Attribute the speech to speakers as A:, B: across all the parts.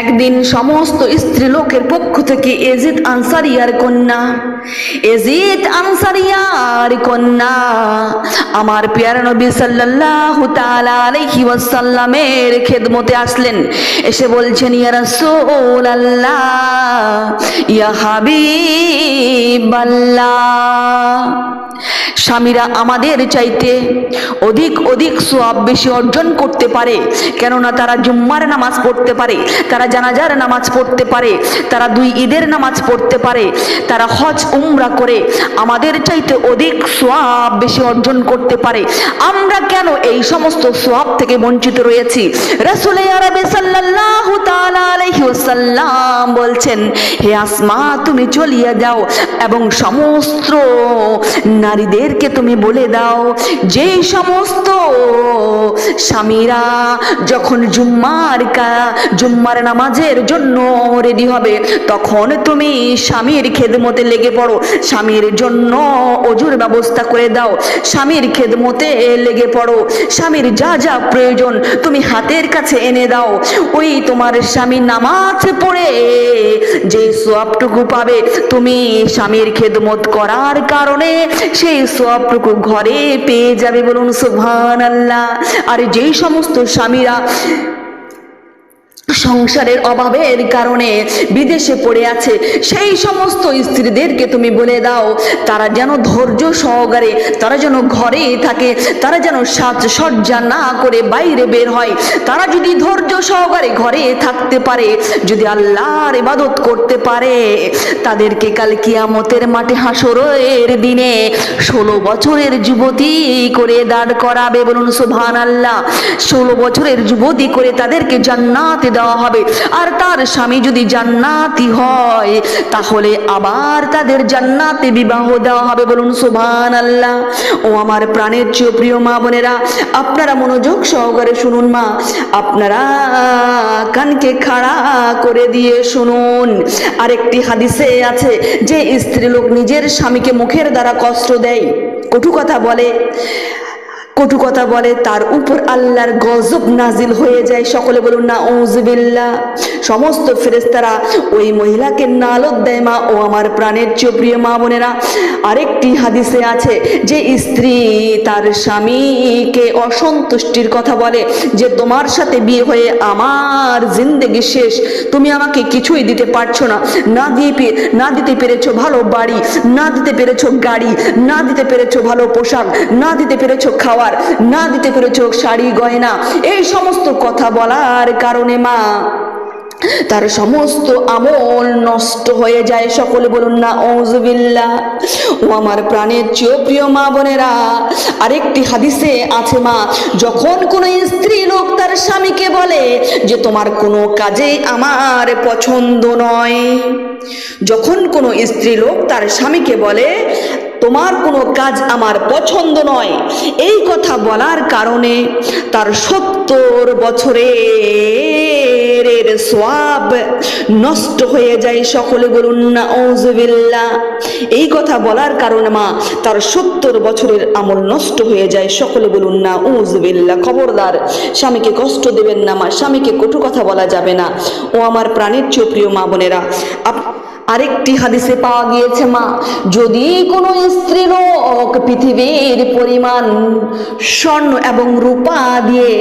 A: একদিন সমস্ত স্ত্রী লোকের পক্ষ থেকে এজিদ আনসারিয়ার কন্যা, এজিদ আনসারিয়ার কন্যা, আমার পিয়ার নবী সাল্লাল্লাহু তাআলা আলাইহি ওয়াসাল্লামের খেদমতে আসলেন। এসে বলছেন, ইয়া রাসূলুল্লাহ, ইয়া হাবিবাল্লাহ, স্বামীরা আমাদের চাইতে অধিক অধিক সোয়াব বেশি অর্জন করতে পারে, কেননা তারা জুম্মার নামাজ পড়তে পারে। তারা জানাজার নামাজ পড়তে পারে, তারা দুই ঈদের নামাজ পড়তে পারে, তারা হজ, উমরা করে আমাদের চাইতে অধিক সোয়াব বেশি অর্জন করতে পারে। আমরা কেন এই সমস্ত সোয়াব থেকে বঞ্চিত রয়েছি? রাসূলে আরবে সাল্লাল্লাহু তাআলা আলাইহি ওয়াসাল্লাম বলছেন, হে আসমা, তুমি চলিয়া যাও এবং সমস্ত নারীদেরকে তুমি বলে দাও, যে সমস্ত স্বামীরা যখন জুম্মার কা- জুম্মার নামাজের জন্য রেডি হবে, তখন তুমি স্বামীর খেদমতে লেগে পড়ো। স্বামীর জন্য অজুর ব্যবস্থা করে দাও। স্বামীর খেদমতে লেগে পড়ো। স্বামীর যা যা প্রয়োজন তুমি হাতের কাছে এনে দাও। ওই তোমার স্বামী নামাজ পড়ে যে সোয়াবটুকু পাবে তুমি স্বামীর খেদমত করার কারণে সেই সোয়াবটুকু ঘরে পেয়ে যাবে বলুন সুবহান আল্লাহ আর যেই সমস্ত স্বামীরা সংসারের অভাবের কারণে বিদেশে পড়ে আছে। সেই সমস্ত স্ত্রীদেরকে তুমি বলে দাও, তারা যেন ধৈর্য সহকারে, তারা যেন ঘরে থাকে, তারা যেন সাজসজ্জা না করে বাইরে বের হয়। তারা যদি ধৈর্য সহকারে ঘরে থাকতে পারে, যদি আল্লাহর ইবাদত করতে পারে, তাদেরকে কাল কিয়ামতের মাঠে হাসরের দিনে ষোলো বছরের যুবতী করে দাঁড় করাবে বলুন সুবহান আল্লাহ ষোলো বছরের যুবতী করে তাদেরকে জান্নাতে দেওয়া হবে। আর তার স্বামী যদি জান্নাতি হয়, তাহলে আবার তাদের জান্নাতে বিবাহ দেওয়া হবে বলুন সুবহান আল্লাহ ও আমার প্রাণের চেয়ে প্রিয় মা বোনেরা, আপনারা মনোযোগ সহকারে শুনুন মা। আপনারা কানকে খাড়া করে দিয়ে শুনুন। আরেকটি হাদিসে আছে, যে স্ত্রী লোক নিজের স্বামীকে মুখের দ্বারা কষ্ট দেয়, কটু কথা বলে কটু কথা বলে, তার উপর আল্লাহর গজব নাজিল হয়ে যায়। সকলে বলুন না ওজবিল্লা সমস্ত ফেরেস্তারা ওই মহিলাকে নালত দেয়, মা, ও আমার প্রাণের চেয়ে প্রিয় মা বোনেরা। আরেকটি হাদিসে আছে যে স্ত্রী তার স্বামীকে অসন্তুষ্টির কথা বলে যে, তোমার সাথে বিয়ে হয়ে আমার জিন্দেগি শেষ। তুমি আমাকে কিছুই দিতে পারছ না। না দিয়ে না দিতে পেরেছ ভালো বাড়ি, না দিতে পেরেছ গাড়ি, না দিতে পেরেছ ভালো পোশাক, না দিতে পেরেছ খাওয়ার না দিতে পেরেছ শাড়ি গয়না এই সমস্ত কথা বলার কারণে মা, তার সমস্ত আমল নষ্ট হয়ে যায়। সকলে বলুন না ওজবিল্লা ও আমার প্রাণের চেয়েও প্রিয় মা বোনেরা, আরেকটি হাদিসে আছে মা, যখন কোনো স্ত্রী লোক তার স্বামীকে বলে যে, তোমার কোনো কাজে আমার পছন্দ নয়। যখন কোনো স্ত্রী লোক তার স্বামীকে বলে তোমার কোনো কাজ আমার পছন্দ নয়। এই কথা বলার কারণে তার সত্তর বছরের সোয়াব নষ্ট হয়ে যায় সকলে বলুন না ওজবিল্লা এই কথা বলার কারণে মা, তার সত্তর বছরের আমল নষ্ট হয়ে যায় সকলে বলুন না ওজবিল্লা খবরদার। স্বামীকে কষ্ট দেবেন না মা, স্বামীকে কটু কথা বলা যাবে না। ও আমার প্রাণের চেয়ে মা বোনেরা আরেকটি হাদিসে পাওয়া গিয়েছে, মা, যদি কোনো স্ত্রী লোক পৃথিবীর পরিমাণ স্বর্ণ এবং রূপা দিয়ে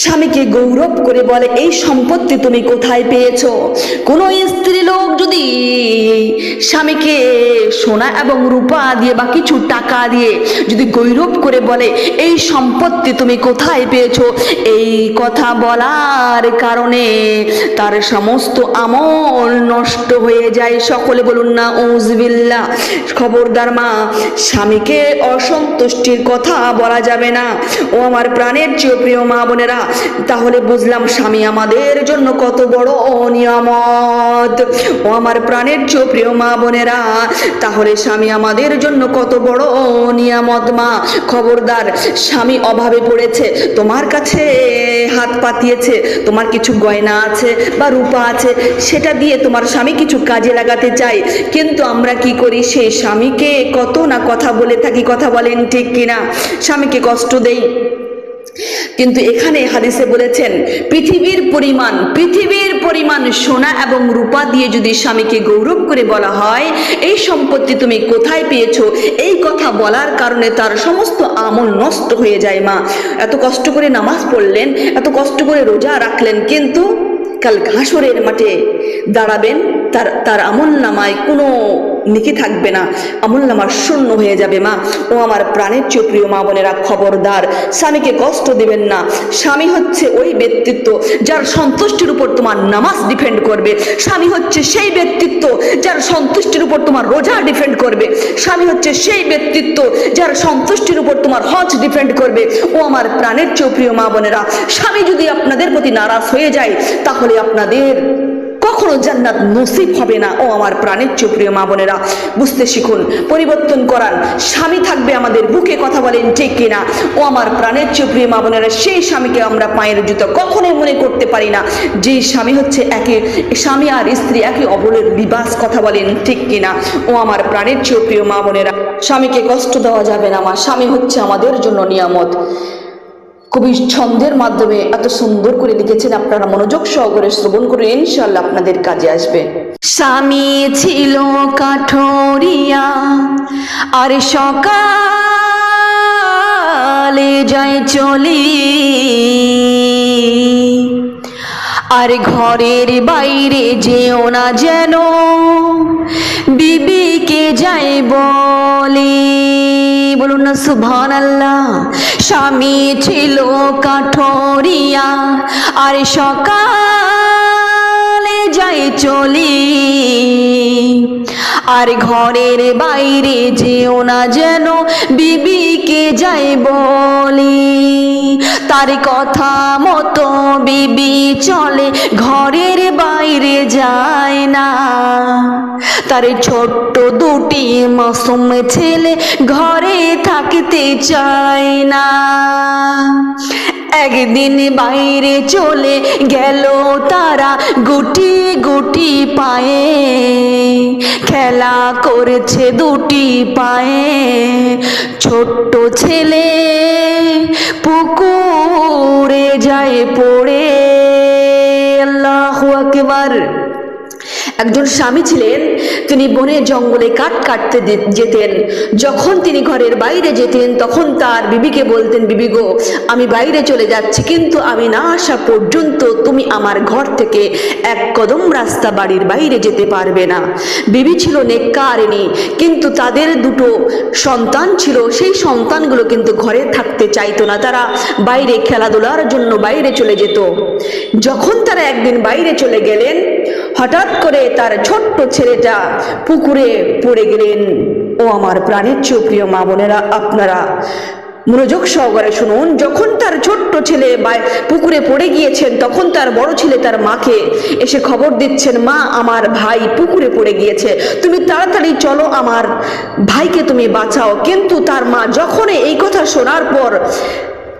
A: স্বামীকে গৌরব করে বলে, এই সম্পত্তি তুমি কোথায় পেয়েছ? কোনো স্ত্রী লোক যদি স্বামীকে সোনা এবং রূপা দিয়ে বা কিছু টাকা দিয়ে যদি গৌরব করে বলে, এই সম্পত্তি তুমি কোথায় পেয়েছ? এই কথা বলার কারণে তার সমস্ত আমল নষ্ট হয়ে যায়। সকলে বলুন না উজবিল্লা খবরদার মা, স্বামীকে অসন্তুষ্টির কথা বলা যাবে না। ও আমার প্রাণের চেয়ে প্রিয় মা বোনেরা তাহলে বুঝলাম স্বামী আমাদের জন্য কত বড় নিয়ামত ও আমার প্রাণের চেয়ে প্রিয় মা বোনেরা, তাহলে স্বামী আমাদের জন্য কত বড় নিয়ামত মা। খবরদার, স্বামী অভাবে পড়েছে, তোমার কাছে হাত পাতিয়েছে, তোমার কিছু গয়না আছে বা রূপা আছে, সেটা দিয়ে তোমার স্বামী কিছু কাজে লাগাতে চাই কিন্তু আমরা কি করি? সেই স্বামীকে কত না কথা বলে থাকি, কথা বলেন ঠিক কিনা? স্বামীকে কষ্ট দেই। কিন্তু এখানে হাদিসে বলেছেন, পৃথিবীর পরিমাণ পৃথিবীর পরিমাণ সোনা এবং রূপা দিয়ে যদি স্বামীকে গৌরব করে বলা হয়, এই সম্পত্তি তুমি কোথায় পেয়েছ? এই কথা বলার কারণে তার সমস্ত আমল নষ্ট হয়ে যায় মা। এত কষ্ট করে নামাজ পড়লেন, এত কষ্ট করে রোজা রাখলেন, কিন্তু কাল ঘাসরের মাঠে দাঁড়াবেন, তার তার আমল নামায় কোনো নিকে থাকবে না। আমল নামার শূন্য হয়ে যাবে মা। ও আমার প্রাণের চেয়ে প্রিয় মা বোনেরা, খবরদার। স্বামীকে কষ্ট দিবেন না। স্বামী হচ্ছে ওই ব্যক্তিত্ব যার সন্তুষ্টির উপর তোমার নামাজ ডিপেন্ড করবে। স্বামী হচ্ছে সেই ব্যক্তিত্ব যার সন্তুষ্টির উপর তোমার রোজা ডিপেন্ড করবে। স্বামী হচ্ছে সেই ব্যক্তিত্ব যার সন্তুষ্টির উপর তোমার হজ ডিপেন্ড করবে। ও আমার প্রাণের চেয়ে প্রিয় মা বোনেরা, স্বামী যদি আপনাদের প্রতি নারাজ হয়ে যায়, তাহলে আপনাদের কখনো জান্নাত নসিব হবে না। ও আমার প্রাণের প্রিয় মা বোনেরা, বুঝতে শিখুন, পরিবর্তন করান স্বামী থাকবে আমাদের বুকে কথা বলেন, ঠিক কিনা? ও আমার প্রাণের চেয়ে প্রিয় মা বোনেরা, সেই স্বামীকে আমরা পায়ের জুতো কখনোই মনে করতে পারি না। যে স্বামী হচ্ছে একে স্বামী আর স্ত্রী একে অবলের বিবাস কথা বলেন, ঠিক কিনা? ও আমার প্রাণের প্রিয় মা বোনেরা, স্বামীকে কষ্ট দেওয়া যাবে না আমার স্বামী হচ্ছে আমাদের জন্য নিয়ামত। কবি ছন্দের মাধ্যমে এত সুন্দর করে লিখেছেন। আপনারা মনোযোগ সহকারে শ্রবণ করে ইনশাল্লাহ আপনাদের কাজে আসবে। স্বামী ছিল কাঠরিয়া, আর সকালে যায় চলি। আর ঘরের বাইরে যেও না যেন, বিবিকে যাই বলে। বলুন না সুভান আল্লাহ স্বামী ছিল কাঠরিয়া, আর সকালে যাই চলি। আর ঘরের বাইরে যেও না যেন বিবিকে যাই বলি। তার কথা মতো বিবি চলে, ঘরের বাইরে যায় না। তার ছোট্ট দুটি মাসুম ছেলে ঘরে থাকতে চায় না। একদিন বাইরে চলে গেল তারা গুটি গুটি পায়ে। খেলা করেছে দুটি পায়ে। ছোট্ট ছেলে পুকুরে যায় পড়ে। আল্লাহ আকবার। একজন স্বামী ছিলেন, তিনি বনে জঙ্গলে কাঠ কাটতে যেতেন। যখন তিনি ঘরের বাইরে যেতেন, তখন তার বিবিকে বলতেন, বিবি গো, আমি বাইরে চলে যাচ্ছি, কিন্তু আমি না আসা পর্যন্ত তুমি আমার ঘর থেকে এক কদম রাস্তা বাড়ির বাইরে যেতে পারবে না। বিবি ছিল নেককারিনী কিন্তু তাদের দুটো সন্তান ছিল, সেই সন্তানগুলো কিন্তু ঘরে থাকতে চাইতো না। তারা বাইরে খেলাধুলার জন্য বাইরে চলে যেত। যখন তারা একদিন বাইরে চলে গেলেন হঠাৎ করে তার ছোট্ট ছেলেটা পুকুরে পড়ে গেলেন। ও আমার প্রাণের প্রিয় মা বোনেরা, আপনারা মনোযোগ সহকারে শুনুন। যখন তার ছোট্ট ছেলে পুকুরে পড়ে গিয়েছেন, তখন তার বড় ছেলে তার মাকে এসে খবর দিচ্ছেন, মা, আমার ভাই পুকুরে পড়ে গিয়েছে। তুমি তাড়াতাড়ি চলো, আমার ভাইকে তুমি বাঁচাও। কিন্তু তার মা যখনই এই কথা শোনার পর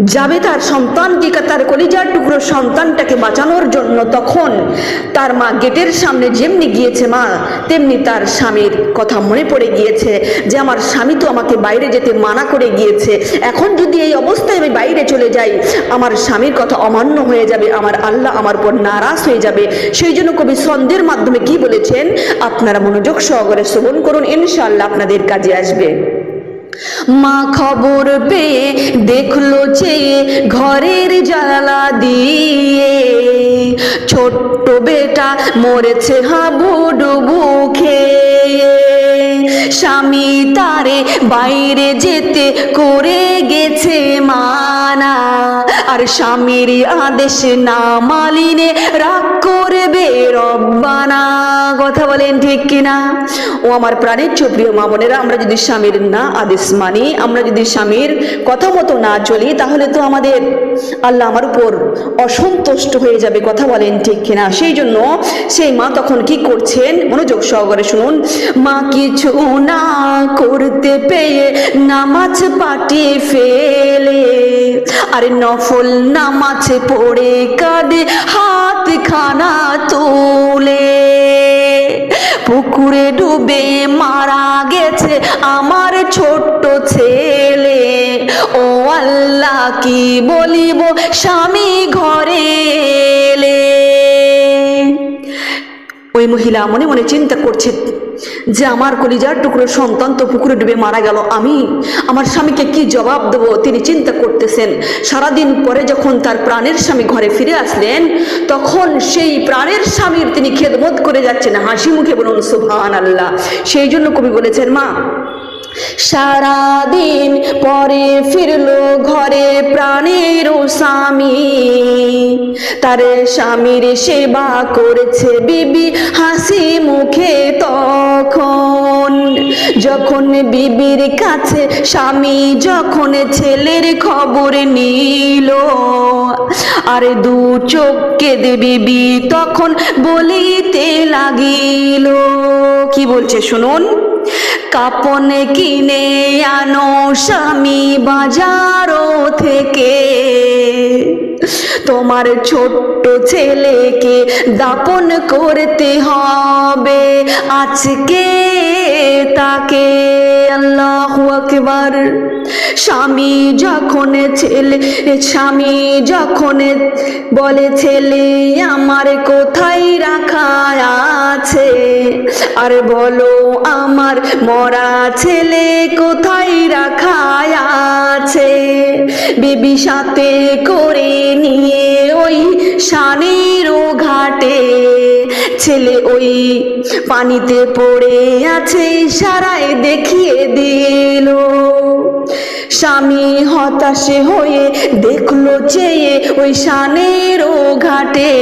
A: যাবে তার সন্তানটিকে তার কলিজার টুকরো সন্তানটাকে বাঁচানোর জন্য তখন তার মা গেটের সামনে যেমনি গিয়েছে মা, তেমনি তার স্বামীর কথা মনে পড়ে গিয়েছে যে আমার স্বামী তো আমাকে বাইরে যেতে মানা করে গিয়েছে। এখন যদি এই অবস্থায় আমি বাইরে চলে যাই, আমার স্বামীর কথা অমান্য হয়ে যাবে, আমার আল্লাহ আমার উপর নারাজ হয়ে যাবে। সেই জন্য কবি ছন্দের মাধ্যমে কি বলেছেন? আপনারা মনোযোগ সহকারে শ্রবণ করুন ইনশাল্লাহ আপনাদের কাজে আসবে। মা খবর পেয়ে দেখল যে ঘরের জ্বালা দিয়ে ছোট্ট বেটা মরেছে হাবুডুবু খেয়ে। স্বামী তারে বাইরে যেতে করে গেছে মানা। আর স্বামীর আদেশ না মালিনে রাগ করবে রব্বানা। কথা বলেন ঠিক কিনা? ও আমার প্রাণের চোপ্রিয় মা বোনেরা, আমরা যদি স্বামীর না আদেশ মানি, আমরা যদি স্বামীর কথা মতো না চলি, তাহলে তো আমাদের আল্লাহ আমার উপর অসন্তুষ্ট হয়ে যাবে, কথা বলেন ঠিক কিনা? সেই জন্য সেই মা তখন কি করছেন? মনোযোগ সহকারে শুনুন। মা কিছু না করতে পেয়ে নামাজ পাটি ফেলে। আরে নফল নামাজ পড়ে কাঁদে হাত খানা তুলে। পুকুরে ডুবে মারা গেছে আমার ছোট্ট ছেলে। ও আল্লাহ, কি বলিব স্বামী ঘরে? মহিলা মনে মনে চিন্তা করছে যে আমার কলিজার টুকরো সন্তান তো পুকুরে ডুবে মারা গেল। আমি, আমার স্বামীকে কি জবাব দেব? তিনি চিন্তা করতেছেন। সারাদিন পরে যখন তার প্রাণের স্বামী ঘরে ফিরে আসলেন, তখন সেই প্রাণের স্বামীর তিনি খেদমত করে যাচ্ছেন হাসি মুখে বলুন সুহান আল্লাহ সেই জন্য কবি বলেছেন, মা সারাদিন পরে ফিরলো ঘরে প্রাণের স্বামী। তার স্বামীর সেবা করেছে বিবি হাসি মুখে তখন। যখন বিবির কাছে স্বামী, যখন ছেলের খবর নিল, আর দু চোখকে দে বিবি তখন বলিতে লাগিল। কি বলছে শুনুন? কাপন কিনে আনো স্বামী বাজারও থেকে। তোমার ছোট্ট ছেলেকে দাপন করতে হবে আজকে। তাকে আল্লাহ আকবার। স্বামী যখন ছেলে, স্বামী যখন বলে, ছেলে, আমার কোথায় রাখা আছে? আর বলো, আমার মরা ছেলে কোথায় রাখা আছে? বিবি সাথে করে নিয়ে ওই শানের ঘাটে ছেলে ওই পানিতে পড়ে আছে সারায় দেখিয়ে দিল। স্বামী হতাশে হয়ে দেখল চেয়ে ওই শানের ঘাটে।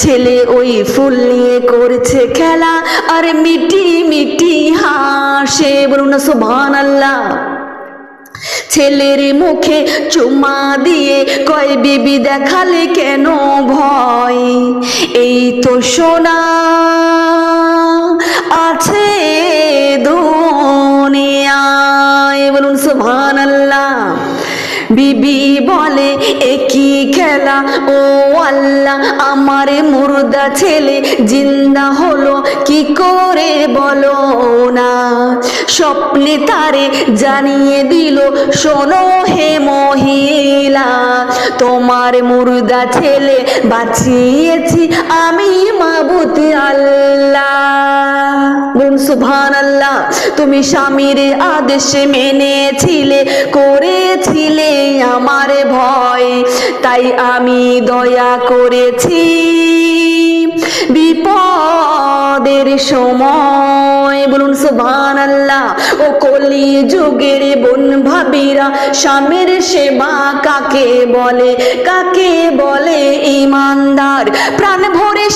A: ছেলে ওই ফুল নিয়ে করছে খেলা, আর মিটি মিটি হাসে। বলুন না সোভান আল্লাহ ছেলের মুখে চুমা দিয়ে কয়, বিবি, দেখালে কেন ভয়? এই তো সোনা আছে দুনিয়ায়। বলুন সুভান আল্লাহ বিবি বলে একই খেলা? ও আল্লাহ, আমার মুর্দা ছেলে জিন্দা হলো, কি করে বলো না? স্বপ্নে তারে জানিয়ে দিল, শোনো হে মহিলা, তোমার মুর্দা ছেলে বাঁচিয়েছি আমি মাবুত আল্লাহ। বলুন সুবহান আল্লাহ তুমি স্বামীর আদেশ মেনেছিলে, করেছিলে আমার ভয়, তাই আমি দয়া করেছি। বিপদের সময়, বলুন সুবহান আল্লাহ ও কলি যুগের বোন ভাবিরা, স্বামীর সেবা কাকে বলে? কাকে বলে? ইমানদার, প্রাণ ভরে